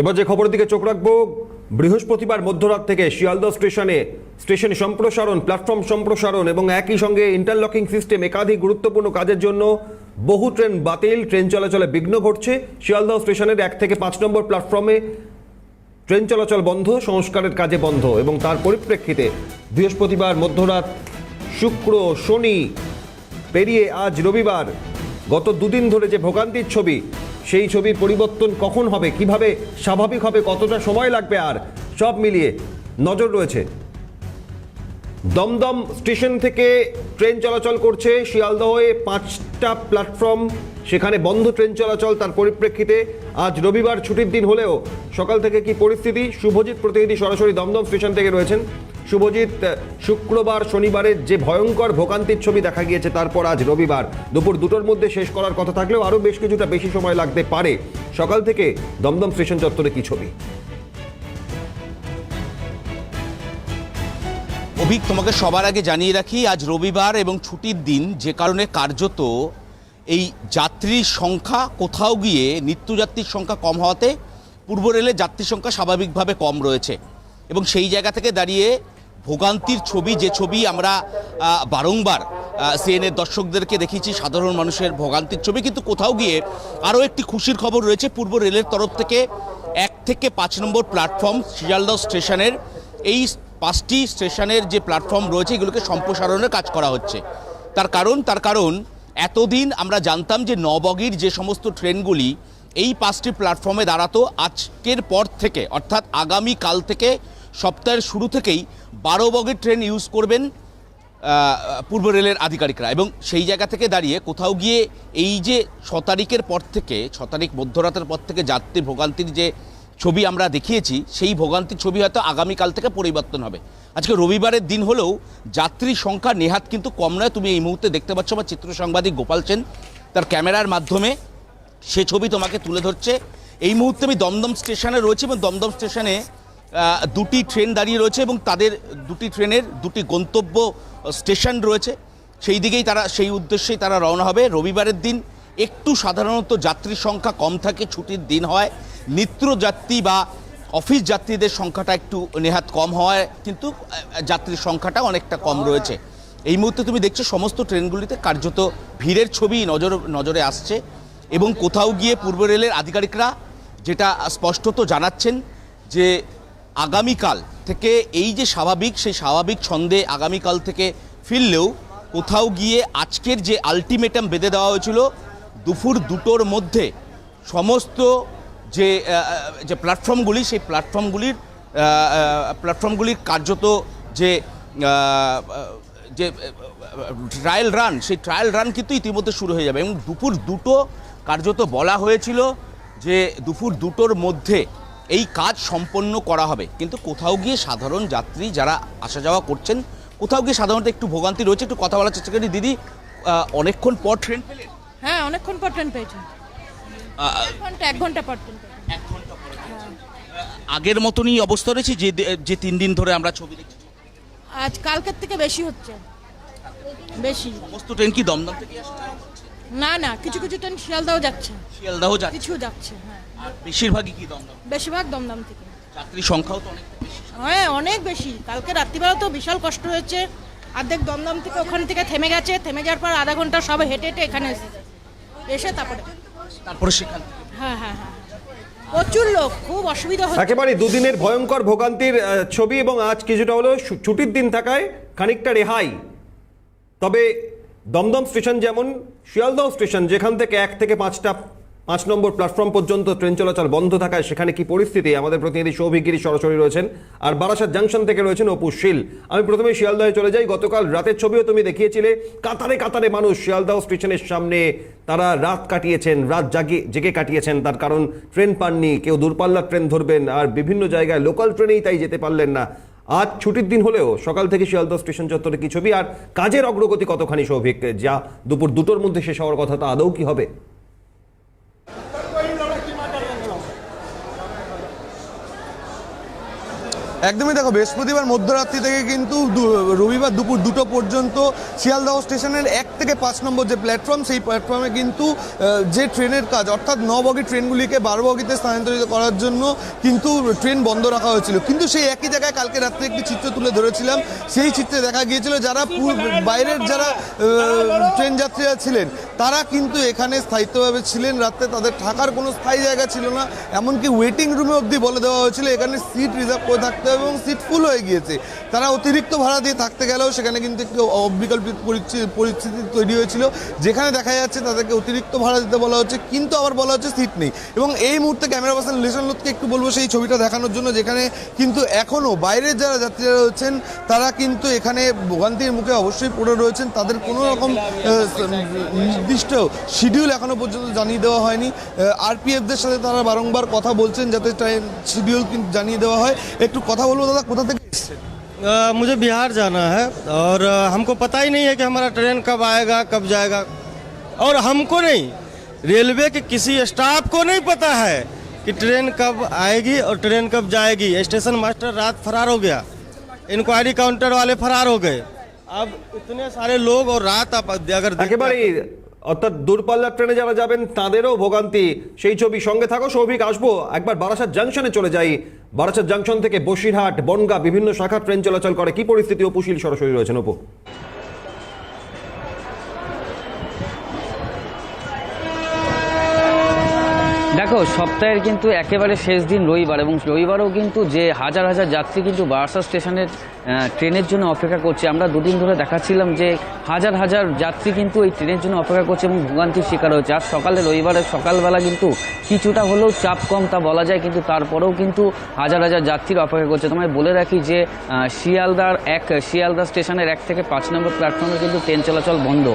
এবার যে খবরের দিকে চোখ রাখব, বৃহস্পতিবার মধ্যরাত থেকে শিয়ালদহ স্টেশনে, স্টেশন সম্প্রসারণ, প্ল্যাটফর্ম সম্প্রসারণ এবং একই সঙ্গে ইন্টারলকিং সিস্টেম একাধিক গুরুত্বপূর্ণ কাজের জন্য বহু ট্রেন বাতিল, ট্রেন চলাচলে বিঘ্ন ঘটছে। শিয়ালদহ স্টেশনের এক থেকে পাঁচ নম্বর প্ল্যাটফর্মে ট্রেন চলাচল বন্ধ, সংস্কারের কাজে বন্ধ এবং তার পরিপ্রেক্ষিতে বৃহস্পতিবার মধ্যরাত, শুক্র, শনি পেরিয়ে আজ রবিবার গত দুদিন ধরে যে ভোগান্তির ছবি সেই ছবির পরিবর্তন কখন হবে, কীভাবে স্বাভাবিক হবে, কতটা সময় লাগবে আর সব মিলিয়ে নজর রয়েছে। দমদম স্টেশন থেকে ট্রেন চলাচল করছে, শিয়ালদহে পাঁচটা প্ল্যাটফর্ম, সেখানে বন্ধ ট্রেন চলাচল তার পরিপ্রেক্ষিতে। আজ রবিবার ছুটির দিন হলেও সকাল থেকে কি পরিস্থিতি? শুভজিৎ প্রতিনিধি সরাসরি দমদম স্টেশন থেকে রয়েছেন। শুভজিৎ শুক্রবার শনিবারের যে ভয়ঙ্কর ভোগান্তির ছবি দেখা গিয়েছে, তারপর আজ রবিবার দুপুর দুটোর মধ্যে শেষ করার কথা থাকলেও আরও বেশ কিছুটা বেশি সময় লাগতে পারে। সকাল থেকে দমদম স্টেশন চত্বরে কি ছবি? অভিক, তোমাকে সবার আগে জানিয়ে রাখি, আজ রবিবার এবং ছুটির দিন যে কারণে কার্যত এই যাত্রীর সংখ্যা কোথাও গিয়ে নিত্যযাত্রীর সংখ্যা কম হওয়াতে পূর্ব রেলের যাত্রীর সংখ্যা স্বাভাবিকভাবে কম রয়েছে। এবং সেই জায়গা থেকে দাঁড়িয়ে ভোগান্তির ছবি, যে ছবি আমরা বারংবার সিএনএর দর্শকদেরকে দেখিয়েছি, সাধারণ মানুষের ভোগান্তির ছবি। কিন্তু কোথাও গিয়ে আরও একটি খুশির খবর রয়েছে, পূর্ব রেলের তরফ থেকে এক থেকে পাঁচ নম্বর প্ল্যাটফর্ম, শিয়ালদহ স্টেশনের। এই পাঁচটি স্টেশনের যে প্ল্যাটফর্ম রয়েছে, এগুলোকে সম্প্রসারণের কাজ করা হচ্ছে। তার কারণ তার কারণ, এতদিন আমরা জানতাম যে নবগির যে সমস্ত ট্রেনগুলি, এই পাঁচটি প্ল্যাটফর্মে দাঁড়াতো। আজকের পর থেকে, অর্থাৎ আগামী কাল থেকে সপ্তাহের শুরু থেকেই বারো বগির ট্রেন ইউজ করবেন পূর্ব রেলের আধিকারিকরা। এবং সেই জায়গা থেকে দাঁড়িয়ে কোথাও গিয়ে এই যে ছ তারিখের পর থেকে, ছ তারিখ মধ্যরাতের পর থেকে যাত্রী ভোগান্তির যে ছবি আমরা দেখিয়েছি, সেই ভোগান্তির ছবি হয়তো আগামীকাল থেকে পরিবর্তন হবে। আজকে রবিবারের দিন হলেও যাত্রীর সংখ্যা নেহাত কিন্তু কম নয়। তুমি এই মুহূর্তে দেখতে পাচ্ছ আমার চিত্র সাংবাদিক গোপাল সেন, তার ক্যামেরার মাধ্যমে সে ছবি তোমাকে তুলে ধরছে। এই মুহূর্তে আমি দমদম স্টেশনে রয়েছি এবং দমদম স্টেশনে দুটি ট্রেন দাঁড়িয়ে রয়েছে এবং তাদের দুটি ট্রেনের দুটি গন্তব্য স্টেশন রয়েছে। সেই দিকেই তারা, সেই উদ্দেশ্যেই তারা রওনা হবে। রবিবারের দিন একটু সাধারণত যাত্রীর সংখ্যা কম থাকে, ছুটির দিন হয়। নিত্য যাত্রী বা অফিস যাত্রীদের সংখ্যাটা একটু নেহাত কম হওয়ায় কিন্তু যাত্রীর সংখ্যাটা অনেকটা কম রয়েছে। এই মুহূর্তে তুমি দেখছ সমস্ত ট্রেনগুলিতে কার্যত ভিড়ের ছবি নজর, নজরে আসছে এবং কোথাও গিয়ে পূর্ব রেলের আধিকারিকরা যেটা স্পষ্টত জানাচ্ছেন যে আগামীকাল থেকে এই যে স্বাভাবিক, সেই স্বাভাবিক ছন্দে আগামীকাল থেকে ফিরলেও কোথাও গিয়ে আজকের যে আলটিমেটাম বেঁধে দেওয়া হয়েছিল, দুপুর দুটোর মধ্যে সমস্ত যে যে প্ল্যাটফর্মগুলি সেই প্ল্যাটফর্মগুলির প্ল্যাটফর্মগুলির কার্যত যে যে ট্রায়াল রান সেই ট্রায়াল রান কিন্তু ইতিমধ্যে শুরু হয়ে যাবে। এবং দুপুর দুটো কার্যত বলা হয়েছিল যে দুপুর দুটোর মধ্যে এই কাজ সম্পন্ন করা হবে। কিন্তু কোথাও গিয়ে সাধারণ যাত্রী যারা আসা যাওয়া করছেন কোথাও গিয়ে সাধারণত একটু ভোগান্তি রয়েছে। একটু কথা বলার চেষ্টা করি। দিদি অনেকক্ষণ পর ট্রেন পেলেন? হ্যাঁ অনেকক্ষণ পর ট্রেন পেয়েছি। এক ঘণ্টা এক ঘণ্টা পর আগের মতনই অবস্থা রয়েছে যে যে তিন দিন ধরে আমরা ছবি দেখছি? আজ কালকের থেকে বেশি হচ্ছে। বেশি। সমস্ত ট্রেন কি দমদম থেকে আসছে? না না কিছু কিছু ট্রেন শিয়ালদাও যাচ্ছে। শিয়ালদাহ যাচ্ছে? কিছু যাচ্ছে হ্যাঁ। আর বেশিরভাগই কি দমদম? বেশিরভাগ দমদম থেকে। যাত্রী সংখ্যাও তো অনেক বেশি। হ্যাঁ অনেক বেশি। কালকে রাত্রিবেলা তো বিশাল কষ্ট হয়েছে। অর্ধেক দমদম থেকে ওখান থেকে থেমে গেছে। থেমে যাওয়ার পর আধা ঘণ্টা সব হেঁটে হেঁটে এখানে এসেছে। এসে তারপরে তারপরে সেখান হ্যাঁ হ্যাঁ হ্যাঁ। প্রচুর লোক খুব অসুবিধা হচ্ছে। একেবারে দুদিনের ভয়ঙ্কর ভোগান্তির ছবি এবং আজ কিছুটা হলো ছুটির দিন থাকায় খানিকটা রেহাই। তবে দমদম স্টেশন যেমন, শিয়ালদহ স্টেশন, যেখান থেকে এক থেকে পাঁচটা, পাঁচ নম্বর প্ল্যাটফর্ম পর্যন্ত ট্রেন চলাচল বন্ধ থাকায় সেখানে কি পরিস্থিতি? আমাদের প্রতিনিধি সৌভিক গিরি সরাসরি রয়েছেন আর বারাসাত জাংশন থেকে রয়েছেন অপু শীল। আমি প্রথমে শিয়ালদহে চলে যাই। গতকাল রাতের ছবিও তুমি দেখিয়েছিলে। কাতারে কাতারে মানুষ শিয়ালদহ স্টেশনের সামনে তারা রাত কাটিয়েছেন, রাত জাগে, জেগে কাটিয়েছেন। তার কারণ ট্রেন পাননি, কেউ দূরপাল্লার ট্রেন ধরবেন আর বিভিন্ন জায়গায় লোকাল ট্রেনেই তাই যেতে পারলেন না। আজ ছুটির দিন হলেও সকাল থেকে শিয়ালদহ স্টেশন চত্বরে কি ছবি? আর কাজের অগ্রগতি কতখানি সৌভিক? যা দুপুর দুটোর মধ্যে শেষ হওয়ার কথা, তা আদৌ কি হবে? একদমই দেখো, বৃহস্পতিবার মধ্যরাত্রি থেকে কিন্তু রবিবার দুপুর দুটো পর্যন্ত শিয়ালদহ স্টেশনের এক থেকে পাঁচ নম্বর যে প্ল্যাটফর্ম, সেই প্ল্যাটফর্মে কিন্তু যে ট্রেনের কাজ, অর্থাৎ ন বগি ট্রেনগুলিকে বারো বগিতে স্থানান্তরিত করার জন্য কিন্তু ট্রেন বন্ধ রাখা হয়েছিল। কিন্তু সেই একই জায়গায় কালকে রাত্রে একটি চিত্র তুলে ধরেছিলাম। সেই চিত্রে দেখা গিয়েছিল যারা বাইরের যারা ট্রেন যাত্রীরা ছিলেন, তারা কিন্তু এখানে স্থায়িত্বভাবে ছিলেন। রাত্রে তাদের থাকার কোনো স্থায়ী জায়গা ছিল না। এমনকি ওয়েটিং রুমে অবধি বলে দেওয়া হয়েছিল, এখানে সিট রিজার্ভ করে থাকতে এবং সিট ফুল হয়ে গিয়েছে। তারা অতিরিক্ত ভাড়া দিয়ে থাকতে গেলেও সেখানে কিন্তু একটি অবিকল্পিত পরিস্থিতি- তৈরি হয়েছিল। যেখানে দেখা যাচ্ছে তাদেরকে অতিরিক্ত ভাড়া দিতে বলা হচ্ছে, কিন্তু আবার বলা হচ্ছে সিট নেই। এবং এই মুহূর্তে ক্যামেরা পার্সন লিসন লোককে একটু বলব সেই ছবিটা দেখানোর জন্য, যেখানে কিন্তু এখনও বাইরের যারা যাত্রীরা রয়েছেন, তারা কিন্তু এখানে ভোগান্তির মুখে অবশ্যই পড়ে রয়েছেন। তাদের কোনো রকম নির্দিষ্ট শিডিউল এখনও পর্যন্ত জানিয়ে দেওয়া হয়নি। আরপিএফদের সাথে তারা বারংবার কথা বলছেন, যাতে ট্রেন শিডিউল কিন্তু জানিয়ে দেওয়া হয়। একটু কথা বলবো দাদা কোথা থেকে এসছেন अ, मुझे बिहार जाना है और अ, हमको पता ही नहीं है कि हमारा ट्रेन कब आएगा कब जाएगा और हमको नहीं रेलवे के किसी स्टाफ को नहीं पता है कि ट्रेन कब आएगी और ट्रेन कब जाएगी स्टेशन मास्टर रात फरार हो गया इंक्वायरी काउंटर वाले फरार हो गए अब इतने सारे लोग और रात आप अगर देखते- একেবারেই অর্থাৎ দূরপাল্লার ট্রেনে যারা যাবেন, তাদেরও ভোগান্তি। সেই ছবি সঙ্গে থাকো, সৌভিক, আসব। একবার বারাসাত জাংশনে চলে যাই। বারাসাত জাংশন থেকে বসিরহাট, বনগা বিভিন্ন শাখার ট্রেন চলাচল করে। কি পরিস্থিতি? অপুশীল সরাসরি রয়েছেন, অপু। দেখো, সপ্তাহের কিন্তু একেবারে শেষ দিন রবিবার এবং রবিবারও কিন্তু যে হাজার হাজার যাত্রী কিন্তু বারাসা স্টেশনের ট্রেনের জন্য অপেক্ষা করছে। আমরা দুদিন ধরে দেখাচ্ছিলাম যে হাজার হাজার যাত্রী কিন্তু এই ট্রেনের জন্য অপেক্ষা করছে এবং ভোগান্তির শিকার হচ্ছে আর সকালে রবিবারের সকালবেলা কিন্তু কিছুটা হলেও চাপ কম তা বলা যায়, কিন্তু তারপরেও কিন্তু হাজার হাজার যাত্রীর অপেক্ষা করছে। তোমায় বলে রাখি যে শিয়ালদার এক, শিয়ালদা স্টেশনের এক থেকে পাঁচ নম্বর প্ল্যাটফর্মে কিন্তু ট্রেন চলাচল বন্ধ।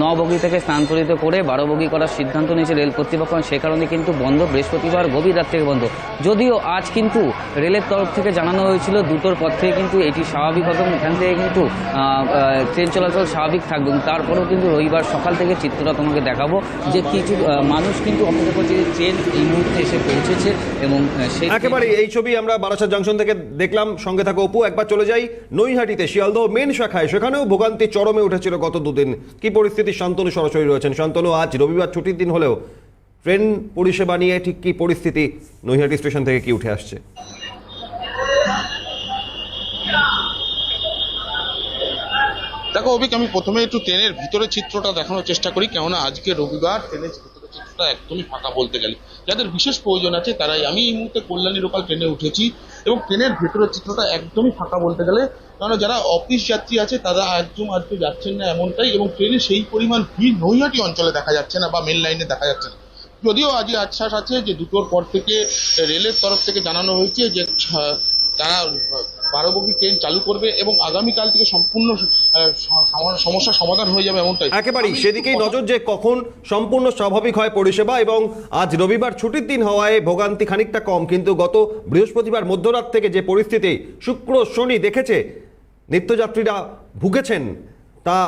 ন বগি থেকে স্থানান্তরিত করে বারো বগি করার সিদ্ধান্ত নিয়েছে রেল কর্তৃপক্ষ। সে কারণে কিন্তু বন্ধ, বৃহস্পতিবার গভীর রাত থেকে বন্ধ। যদিও আজ কিন্তু রেলের তরফ থেকে জানানো হয়েছিল দুটোর পর থেকে কিন্তু এটি স্বাভাবিক হবে এখান থেকে কিন্তু ট্রেন চলাচল স্বাভাবিক থাকবে তারপরেও কিন্তু রবিবার সকাল থেকে চিত্রটা তোমাকে দেখাবো যে কিছু মানুষ কিন্তু অপেক্ষা করছে যে ট্রেন এই মুহূর্তে এসে পৌঁছেছে এবং সেই একেবারে এই ছবি আমরা বারাসাত জাংশন থেকে দেখলাম। সঙ্গে থাকো অপু, একবার চলে যাই নৈহাটিতে। শিয়ালদহ মেন শাখায়, সেখানেও ভোগান্তি চরমে উঠেছিল গত দুদিন। কি পরিস্থিতি? শান্তনু সরাসরি রয়েছেন। শান্তনু, আজ রবিবার ছুটির দিন হলেও ট্রেন পরিষেবা নিয়ে ঠিক কি পরিস্থিতি? নৈহাটি স্টেশন থেকে কি উঠে আসছে? দেখো অভিক, আমি প্রথমে একটু ট্রেনের ভিতরের চিত্রটা দেখানোর চেষ্টা করি, কেননা আজকে রবিবার ট্রেনের ভিতরের চিত্রটা একদমই ফাঁকা বলতে গেলে। যাদের বিশেষ প্রয়োজন আছে তারাই, আমি এই মুহূর্তে কল্যাণী লোকাল ট্রেনে উঠেছি এবং ট্রেনের ভেতরের চিত্রটা একদমই ফাঁকা বলতে গেলে কারণ যারা অফিস যাত্রী আছে তারা একদম আজকে যাচ্ছেন না এমনটাই এবং ট্রেনে সেই পরিমাণ ভিড় নৈহাটি অঞ্চলে দেখা যাচ্ছে না বা মেন লাইনে দেখা যাচ্ছে না। যদিও আজই আশ্বাস আছে যে দুটোর পর থেকে রেলের তরফ থেকে জানানো হয়েছে যে তারা বারো বগি ট্রেন চালু করবে এবং আগামীকাল থেকে সম্পূর্ণ সমস্যার সমাধান হয়ে যাবে এমনটাই। একেবারেই সেদিকেই নজর যে কখন সম্পূর্ণ স্বাভাবিক হয় পরিষেবা এবং আজ রবিবার ছুটির দিন হওয়ায় ভোগান্তি খানিকটা কম। কিন্তু গত বৃহস্পতিবার মধ্যরাত থেকে যে পরিস্থিতি শুক্র শনি দেখেছে নিত্যযাত্রীরা ভুগেছেন তা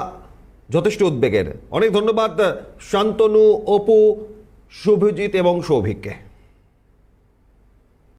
যথেষ্ট উদ্বেগের। অনেক ধন্যবাদ শান্তনু অপু শুভজিৎ এবং সৌভিককে।